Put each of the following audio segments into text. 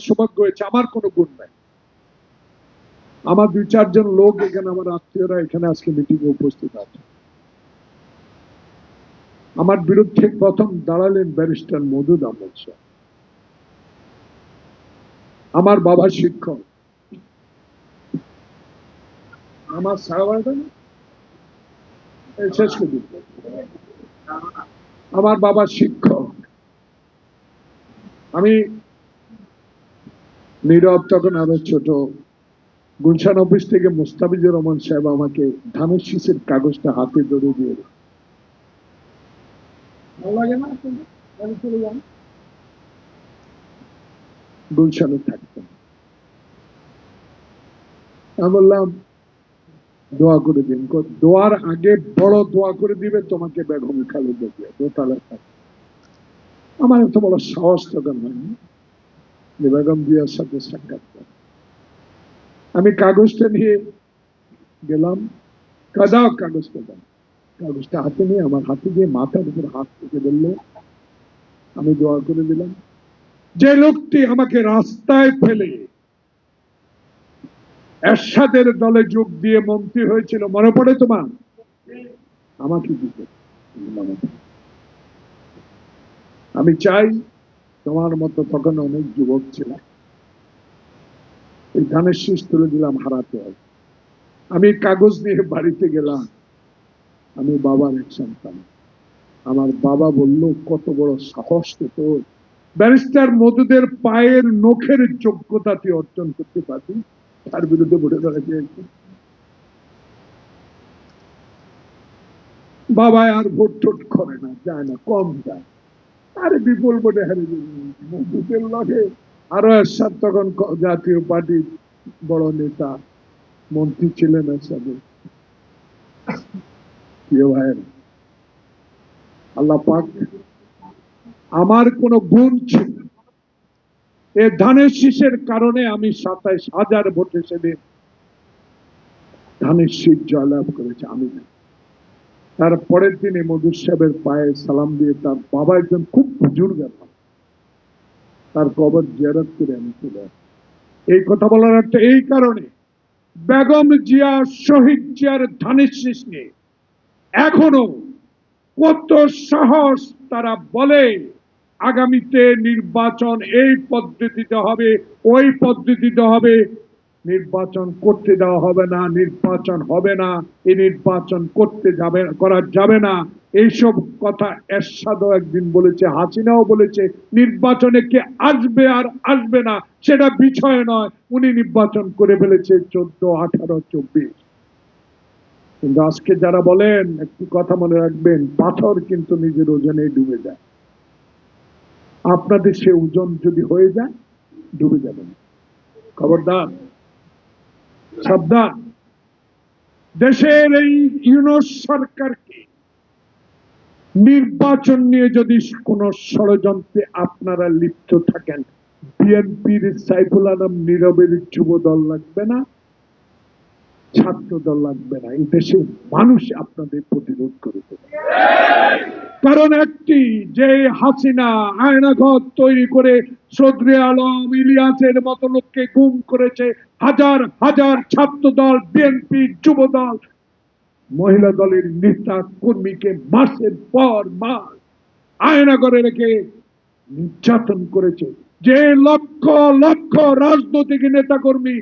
সৌভাগ্য হয়েছে, আমার কোনো গুণ নাই। আমার দুই, চারজন লোক এখানে, আমার আত্মীয়রা এখানে আজকে মিটিং এ উপস্থিত আছে। আমার বিরুদ্ধে প্রথম দাঁড়ালেন ব্যারিস্টার মধু শাহ। আমার বাবা শিক্ষক। আমার শেষ করে। আমার বাবা শিক্ষক। আমি নীরব তখন আরও ছোট। গুলশান অফিস থেকে মুস্তাফিজুর রহমান সাহেব আমাকে ধানের শীষের কাগজটা হাতে ধরে দিয়ে। গুলশানে থাকতাম আমি বললাম দোয়া করে দিন। দোয়ার আগে বড় দোয়া করে দিবে তোমাকে বেগম খালেদা জিয়া। দোতলা থাকে আমার এত বড় সাহস তখন হয়নি। বেগম জিয়ার সাথে সাক্ষাৎ করা। আমি কাগজটা নিয়ে গেলাম। কাদাও কাগজটা দাও কাগজটা হাতে নিয়ে আমার হাতে দিয়ে মাথার উপর হাত থেকে বলল, আমি দোয়া করে দিলাম। যে লোকটি আমাকে রাস্তায় ফেলে এরশাদের দলে যোগ দিয়ে মন্ত্রী হয়েছিল, মনে পড়ে তোমার? আমাকে দিতে। আমি চাই তোমার মতো তখন অনেক যুবক ছিল এই ধানের শীষ তুলে দিলাম হারাতে হবে আমি কাগজ নিয়ে বাড়িতে গেলাম। আমি বাবার এক সন্তান। আমার বাবা বলল, কত বড় সাহস তো তোর। ব্যারিস্টার মধুদের পায়ের নখের যোগ্যতা তুই অর্জন করতে পারবি। তার বিরুদ্ধে ভোটে দাঁড়াতে চাইছি। বাবা আর ভোট টোট করে না, যায় না, কম যায়। আরে বিপুল ভোটে হারে মধুদের লগে আরও এরশাদ তখন জাতীয় পার্টির বড় নেতা, মন্ত্রী ছিলেন এরশাদের প্রিয় ভাইয়ের আল্লাহ পাক আমার কোনো গুণ ছিল এ ধানের শীষের কারণে আমি সাতাইশ হাজার ভোটে সেদিন ধানের শীত জয়লাভ করেছি, আমি না তার পরের দিনে মধুর সাহেবের পায়ে সালাম দিয়ে তার বাবা একজন খুব বুজুর্গ মানুষ। তার কবর জিয়ারত করে আমি চলে এই কথা বলার একটা এই কারণে বেগম জিয়া শহীদ জিয়ার ধানের শীষ নিয়ে এখনও কত সাহস তারা বলে, আগামীতে নির্বাচন এই পদ্ধতিতে হবে, ওই পদ্ধতিতে হবে নির্বাচন করতে দেওয়া হবে না, নির্বাচন হবে না এই নির্বাচন করতে যাবে, করা যাবে না। এইসব কথা এরশাদও একদিন বলেছে, হাসিনাও বলেছে, নির্বাচনে কে আসবে আর আসবে না, সেটা বিষয় নয়। উনি নির্বাচন করে ফেলেছে চোদ্দ, আঠারো, চব্বিশ। কিন্তু আজকে যারা বলেন, একটি কথা মনে রাখবেন, পাথর কিন্তু নিজের ওজনে ডুবে যায়। আপনাদের সে ওজন যদি হয়ে যায়, ডুবে যাবেন খবরদার। সাবধান। দেশের এই ইউনো সরকারকে নির্বাচন নিয়ে যদি কোনো ষড়যন্ত্রে আপনারা লিপ্ত থাকেন, বিএনপির সাইফুল আলম নীরবের যুব দল লাগবে না? ছাত্র দল লাগবে না, এই দেশের মানুষ আপনাদের প্রতিরোধ করে দেবে। কারণ একটি, যে হাসিনা আয়নাঘর তৈরি করে সদরে আলম ইলিয়াসের মতো লোককে গুম করেছে, হাজার হাজার ছাত্র দল বিএনপি যুব দল মহিলা দলের নেতা কর্মীকে মাসের পর মাস আয়নাগরে রেখে নির্যাতন করেছে। যে লক্ষ লক্ষ রাজনৈতিক নেতা কর্মী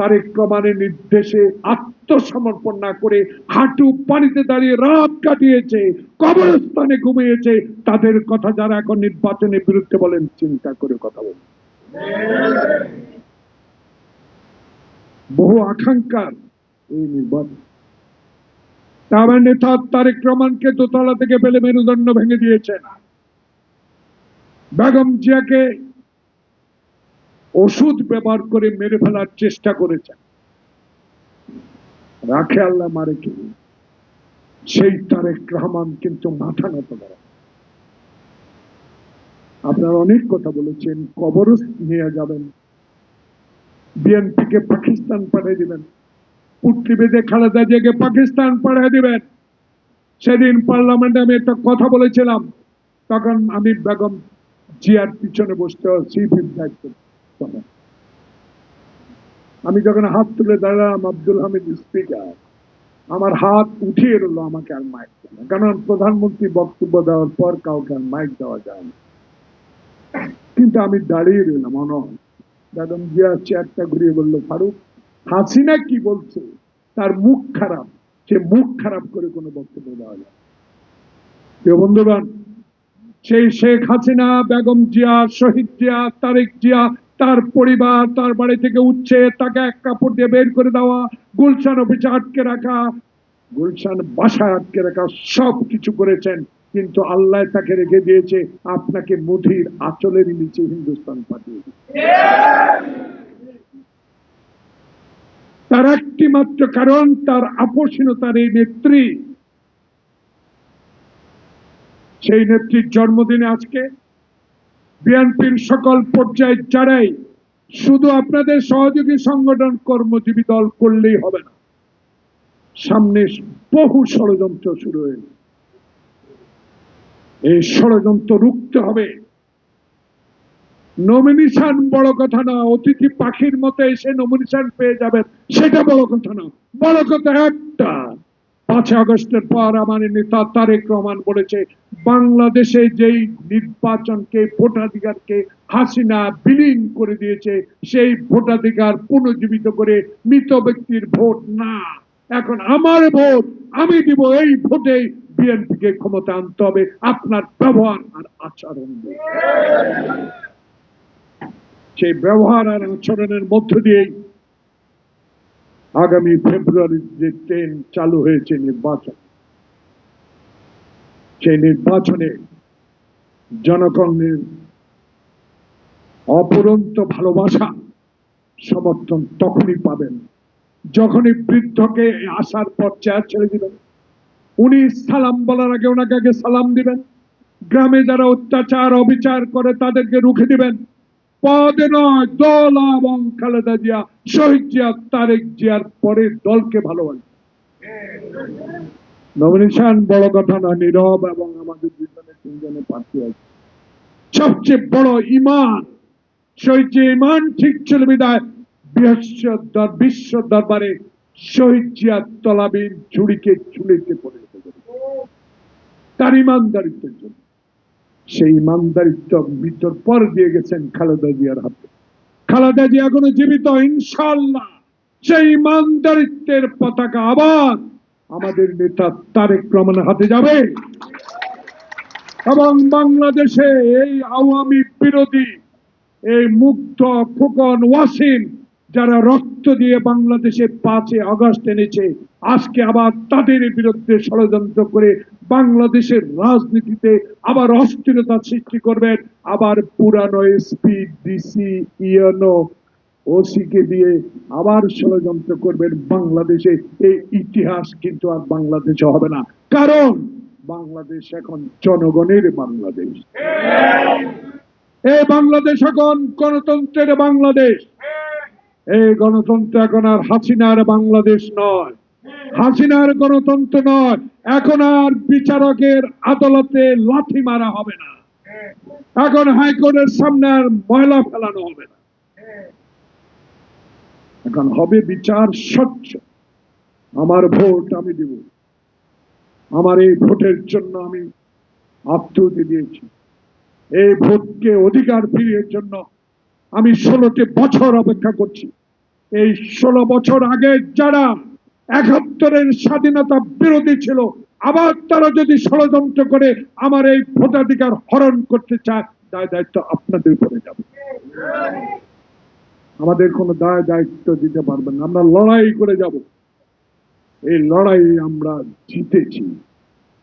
তারেক রহমানের নির্দেশে আত্মসমর্পণ না করে হাঁটু পানিতে দাঁড়িয়ে রাত কাটিয়েছে, কবরস্থানে ঘুমিয়েছে, তাদের কথা যারা এখন নির্বাচনের বিরুদ্ধে বলেন, চিন্তা করে কথা বলেন। বহু আকাঙ্ক্ষার এই নির্বাচন। আমার নেতা তারেক রহমানকে দোতলা থেকে ফেলে মেরুদণ্ড ভেঙে দিয়েছেন। বেগম জিয়াকে ওষুধ ব্যবহার করে মেরে ফেলার চেষ্টা করেছেন রাখে আল্লাহ মারে কি? সেই তারেক রহমান কিন্তু মাথা নত করে। আপনারা অনেক কথা বলেছেন কবর নিয়ে যাবেন। বিএনপিকে পাকিস্তান পাঠিয়ে দিবেন। পুটলি বেঁধে খালেদা জিয়াকে পাকিস্তান পাঠিয়ে দিবেন। সেদিন পার্লামেন্টে আমি একটা কথা বলেছিলাম, তখন আমি বেগম জিয়ার পিছনে বসতে চিফ দায়িত্ব শোনেন আমি যখন হাত তুলে দাঁড়ালাম, আব্দুল হামিদ স্পিকার, আমার হাত উঠিয়ে রইল আমাকে আর মাইক না। কারণ প্রধানমন্ত্রী বক্তব্য দেওয়ার পর কাউকে আর মাইক দেওয়া যায় না। কিন্তু আমি দাঁড়িয়ে রইলাম অনর বেগম জিয়া চেয়ারটা ঘুরিয়ে বলল, ফারুক, হাসিনা কি বলছে? তার মুখ খারাপ। সে মুখ খারাপ করে কোনো বক্তব্য দেওয়া যায়। প্রিয় বন্ধুগণ, সেই শেখ হাসিনা, বেগম জিয়া, শহীদ জিয়া, তারেক জিয়া তার পরিবার, তার বাড়ি থেকে উঠছে, তাকে এক কাপড় দিয়ে বের করে দেওয়া, গুলশান অফিসে আটকে রাখা, গুলশান বাসায় আটকে রাখা সব কিছু করেছেন কিন্তু আল্লাহ তাকে রেখে দিয়েছে, আপনাকে মুধির আচলের নিচে হিন্দুস্তান পাঠিয়ে। তার একটি মাত্র কারণ, তার আপোষহীনতার এই নেত্রী সেই নেত্রীর জন্মদিনে আজকে বিএনপির সকল পর্যায়ে যারাই শুধু আপনাদের সহযোগী সংগঠন কর্মজীবী দল করলেই হবে না। সামনে বহু ষড়যন্ত্র শুরু হয়ে এই ষড়যন্ত্র রুখতে হবে। নমিনেশন বড় কথা না, অতিথি পাখির মতো এসে নমিনেশন পেয়ে যাবেন, সেটা বড় কথা না। বড় কথা একটা। পাঁচই আগস্টের পর আমার নেতা তারেক রহমান বলেছে, বাংলাদেশে যেই নির্বাচনকে, ভোটাধিকারকে হাসিনা বিলীন করে দিয়েছে, সেই ভোটাধিকার পুনর্জীবিত করে মৃত ব্যক্তির ভোট না। এখন আমার ভোট, আমি দিব এই ভোটে বিএনপিকে ক্ষমতা আনতে হবে, আপনার ব্যবহার আর আচরণ সেই ব্যবহার আর আচরণের মধ্য দিয়েই আগামী ফেব্রুয়ারির যে ট্রেন চালু হয়েছে নির্বাচন, সেই নির্বাচনে জনগণের অপরন্ত ভালোবাসা সমর্থন তখনই পাবেন। যখনই বৃদ্ধকে আসার পর চেয়ার ছেড়ে দিবেন, উনি সালাম বলার আগে ওনাকে আগে সালাম দিবেন। গ্রামে যারা অত্যাচার, অবিচার করে তাদেরকে রুখে দিবেন। পদে নয় দল এবং খালেদা জিয়া শহীদ জিয়া তারেক জিয়ার পরে দলকে ভালোবাসে। বড় কথা না নীরব এবং আমাদের দুজনে তিনজনে প্রার্থী আছে। সবচেয়ে বড় ইমান, শহীদ যে ইমান ঠিক ছিল বিদায় বিশ্ব বিশ্ব দরবারে শহীদ জিয়া তলাবির ঝুড়িকে ঝুলিতে পরিণত করে তার ইমানদারিত্বের জন্য। সেই ইমানদারিত্ব মৃত্যুর পর দিয়ে গেছেন খালেদা জিয়ার হাতে। খালেদা জিয়া এখনও জীবিত ইনশাল্লাহ সেই ইমানদারিত্বের পতাকা আবার আমাদের নেতা তারেক রহমানের হাতে যাবে। এবং বাংলাদেশে এই আওয়ামী বিরোধী, এই মুক্ত, ফুকন, ওয়াসিম, যারা রক্ত দিয়ে বাংলাদেশে পাঁচই আগস্ট এনেছে, আজকে আবার তাদের বিরুদ্ধে ষড়যন্ত্র করে বাংলাদেশের রাজনীতিতে আবার অস্থিরতা সৃষ্টি করবেন। আবার পুরানো এসপি ডিসি ইয়নো ওসিকে দিয়ে আবার ষড়যন্ত্র করবেন বাংলাদেশে। এই ইতিহাস কিন্তু আর বাংলাদেশে হবে না। কারণ বাংলাদেশ এখন জনগণের বাংলাদেশ। এই বাংলাদেশ এখন গণতন্ত্রের বাংলাদেশ। এই গণতন্ত্র এখন আর হাসিনার বাংলাদেশ নয়। হাসিনার গণতন্ত্র নয়। এখন আর বিচারকের আদালতে লাথি মারা হবে না। এখন হাইকোর্টের সামনে আর ময়লা ফেলানো হবে না। এখন হবে বিচার স্বচ্ছ। আমার ভোট আমি দিব। আমার এই ভোটের জন্য আমি আত্মহতি দিয়েছি। এই ভোটকে অধিকার ফিরিয়ে জন্য আমি ষোলোটি বছর অপেক্ষা করছি। এই ষোলো বছর আগে যারা একাত্তরের স্বাধীনতা বিরোধী ছিল। আবার তারা যদি ষড়যন্ত্র করে আমার এই ভোটাধিকার হরণ করতে চায়, দায় দায়িত্ব আপনাদের উপরে যাবে। আমাদের কোনো দায় দায়িত্ব দিতে পারবেন না। আমরা লড়াই করে যাব। এই লড়াই আমরা জিতেছি।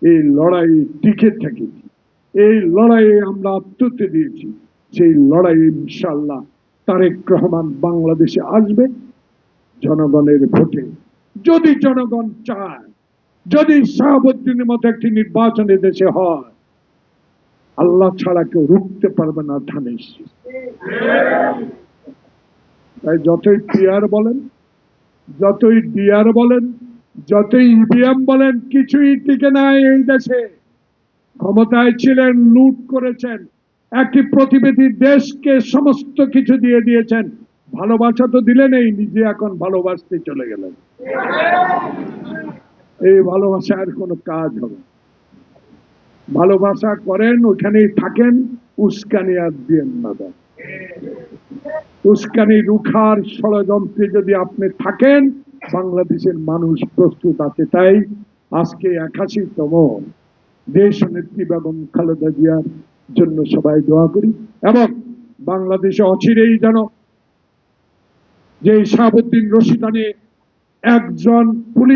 এই লড়াই টিকে থেকেছি। এই লড়াইয়ে আমরা আত্মহত্যা দিয়েছি। সেই লড়াই ইনশাল্লাহ তারেক রহমান বাংলাদেশে আসবে। জনগণের ভোটে যদি জনগণ চায়, যদি শাহাবুদ্দিনের মতো একটি নির্বাচন দেশে হয়, আল্লাহ ছাড়া কেউ রুখতে পারবে না ধানের তাই যতই পিয়ার বলেন, যতই ডিয়ার বলেন, যতই ইভিএম বলেন, কিছুই টিকে নাই এই দেশে। ক্ষমতায় ছিলেন, লুট করেছেন, একটি প্রতিবেদী দেশকে সমস্ত কিছু দিয়ে দিয়েছেন। ভালোবাসা তো দিলেন এই, নিজে এখন ভালোবাসতে চলে গেলেন। এই ভালোবাসার কোনো কাজ হবে ভালোবাসা করেন ওখানেই থাকেন, উস্কানি আর দিয়েন না দেন। উস্কানি রুখার ষড়যন্ত্রে যদি আপনি থাকেন, বাংলাদেশের মানুষ প্রস্তুত আছে তাই আজকে একাশিতম দেশ নেত্রী বেগম খালেদা জিয়ার জন্য সবাই দোয়া করি এবং বাংলাদেশে অচিরেই যেন যে শাহাবুদ্দিন রশিদানি একজন পুলিশ